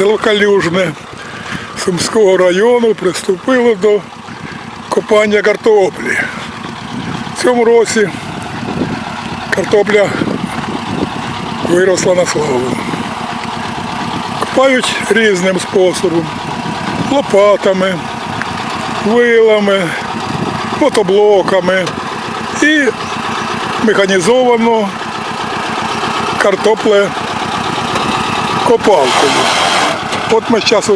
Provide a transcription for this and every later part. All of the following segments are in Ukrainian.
село Калюжне Сумського району приступило до копання картоплі. В цьому році картопля виросла на славу. Копають різним способом. Лопатами, вилами, мотоблоками і механізовано картопле копалкою. От ми зараз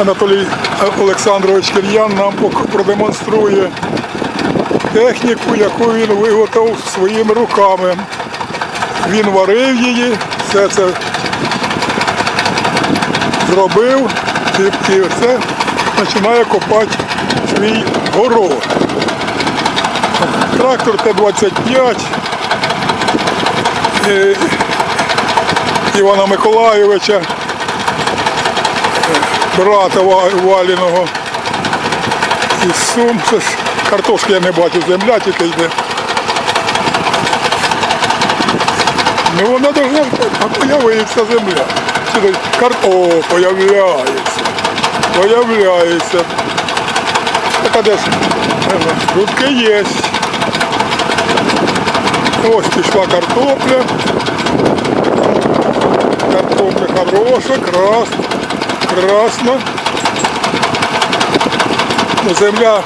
Анатолій Олександрович Кир'ян нам продемонструє техніку, яку він виготовив своїми руками. Він варив її, все це зробив і, все починає копати свій город. Трактор Т-25 е, Івана Миколайовича, брата Ва- Валіного із Сум. Щось картошки я не бачу, земля тільки йде. Ну вона должна появитися земля. Кар... О, появляється. Появляється. Так а де? Рудки є. Ось пішла картопля. Картопля хороша, красна, красна. Ну, Земля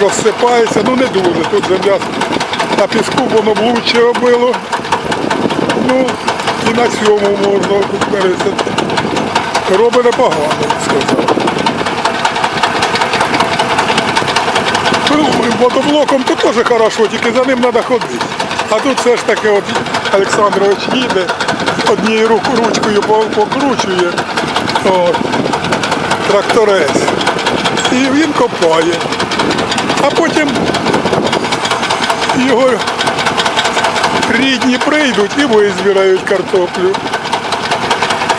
розсипається, ну не дуже. Тут земля на піску воно б лучше. Ну і на цьому можна вирішити. Робить непогано, сказав. Ну, мотоблоком то теж хорошо, тільки за ним треба ходити. А тут все ж таки от Олександрович їде, однією ручкою покручує от, тракторець. І він копає. А потім його рідні прийдуть і визбирають картоплю.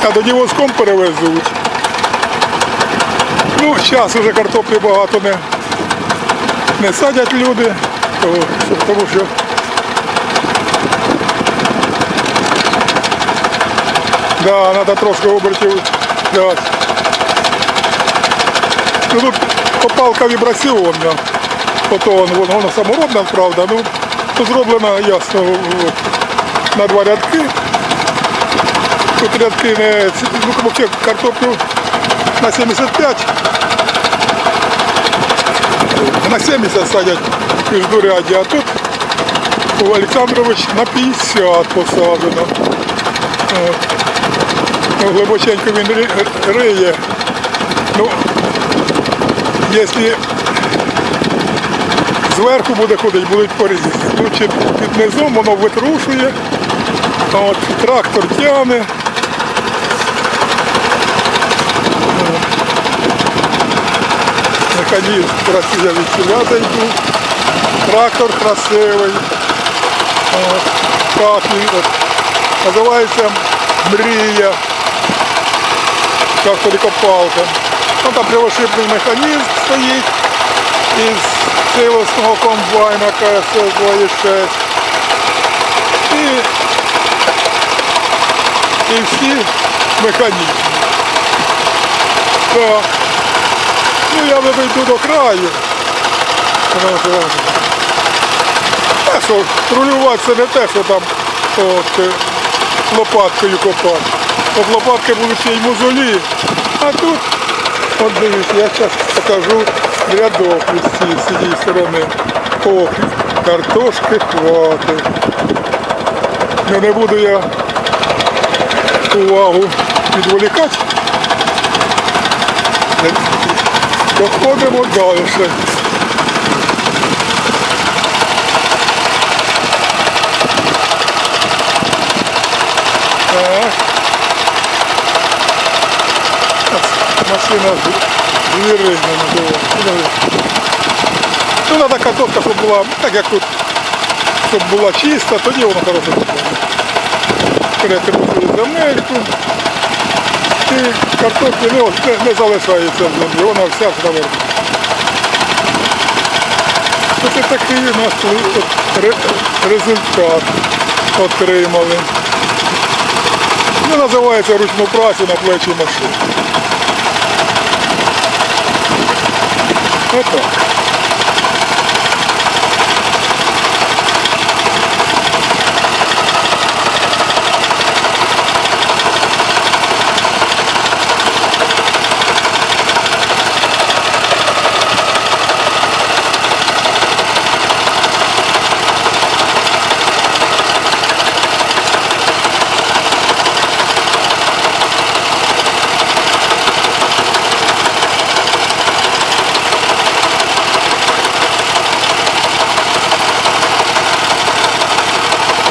А тоді воском перевезуть. Ну, зараз вже картоплі багато не, не садять люди, то- тому що да, треба трошки обертів дати. Ну, тут копалка вібраційна, ото воно, воно, воно саморобна, правда, ну, то зроблена ясно на два рядки. Тут рядки не, ну, картоплю на 75, на 70 садять міждуряддя, а тут у Олександрович на 50 посаджено. Ну, глибоченько він риє. Ну, якщо зверху буде ходити, будуть порізати. Тут чи під низом воно витрушує, от трактор тягне. Механізм працює від сюди зайду. Трактор красивий. От, називається мрія. Трактор копалка. Ну, там прямошипний механізм стоїть із силосного комбайна КСС-26. І, і всі механізми. Так. Ну я вже дійду до краю. Те, що рулювати це не те, що там от, е, лопаткою копати. От лопатки будуть ще й мозолі. А тут, от дивіться, я зараз покажу рядок цієї, з цієї сторони. О, картошки хватить. Ну не буду я увагу відволікати. Доходимо далі. Так. Машина звірина надуває. Ну, треба картошка, щоб була, так як тут, щоб була чиста, тоді воно хорошо буде. Перетрусили земельку. І картоплі не, не, не залишається в землі, вона вся зверху. Ось такий у нас результат отримали. Це називається ручну працю на плечі машини. テープ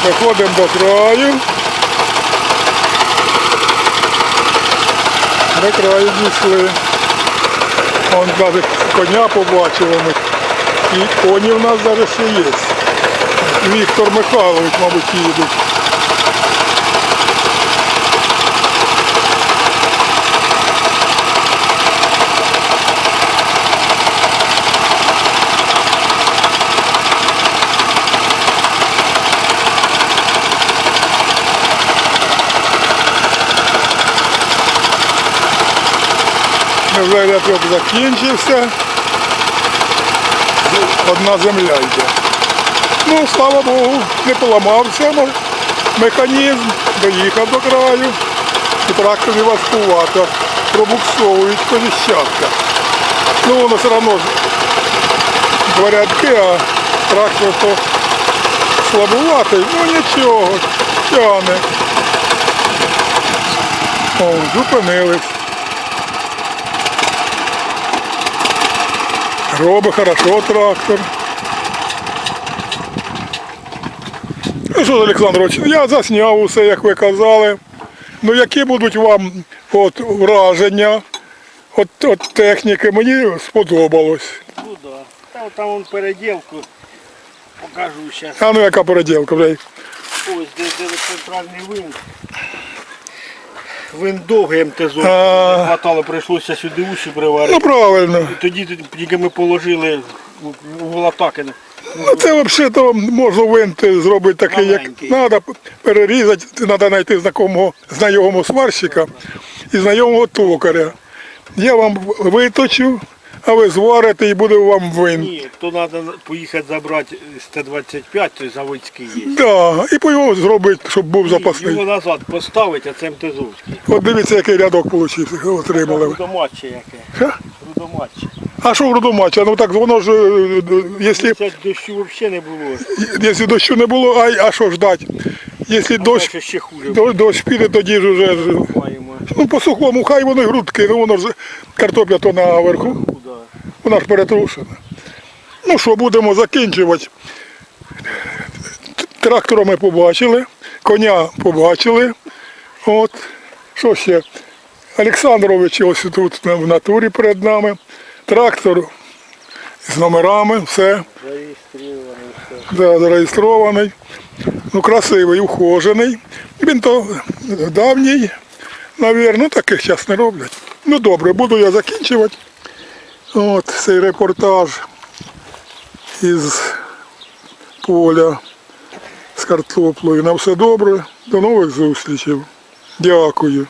Виходимо до краю. До краю дійшли. Вон навіть коня побачили ми. І коні в нас навіть ще є. Віктор Михайлович, мабуть, їдуть. Вже рядок закінчився. Одна земля йде. Ну, слава Богу, не поламався механізм, доїхав до краю. І трактор не важкувато. Пробуксовують коліщатка. Ну воно все одно ж два рядки, а трактор то слабуватий. Ну нічого, тягне. О, зупинились. Робить хорошо трактор. Ну що, Олександрович, я засняв усе, як ви казали. Ну які будуть вам от, враження от, от техніки? Мені сподобалось. Ну да. Та от там вон переділку покажу зараз. А ну яка переділка, блядь. Ось де, де центральний винт. Винт довгий МТЗ. Не А. хватало, прийшлося сюди уші приварити. Ну правильно. Тоді тільки ми положили у- у. Ну це взагалі то можна винт зробити такий, як Маленький. треба, перерізати, треба знайти знакомого, знайомого сварщика і знайомого токаря. Я вам виточу, а ви зварите і буде вам винт. Ні, то треба поїхати забрати Т-25, той заводський є. Да, і по його зробити, щоб був запасний. Його назад поставити, а це МТЗовський. От дивіться, який рядок вийшов, отримали. ви. Рудоматче яке. Ха? Рудоматче. А що в родомача? Ну так воно ж, е, е, якщо, Це дощу взагалі не було. якщо дощу не було, а, а що ждати? Якщо дощ, Дощ ще хуже до- дощ піде, тоді ж вже. ж- маємо. Ну, по сухому, хай воно й грудки, ну воно ж картопля то наверху? Вона ж перетрушена. Ну що, будемо закінчувати. Трактора ми побачили, коня побачили. От. Що ще? Олександрович ось тут в натурі перед нами. Трактор з номерами, все. Зареєстрований. Да, зареєстрований. Ну, красивий, ухожений. Він то давній, навірно, таких зараз не роблять. Ну добре, буду я закінчувати. От цей репортаж із поля з картоплею. На все добре. До нових зустрічей. Дякую.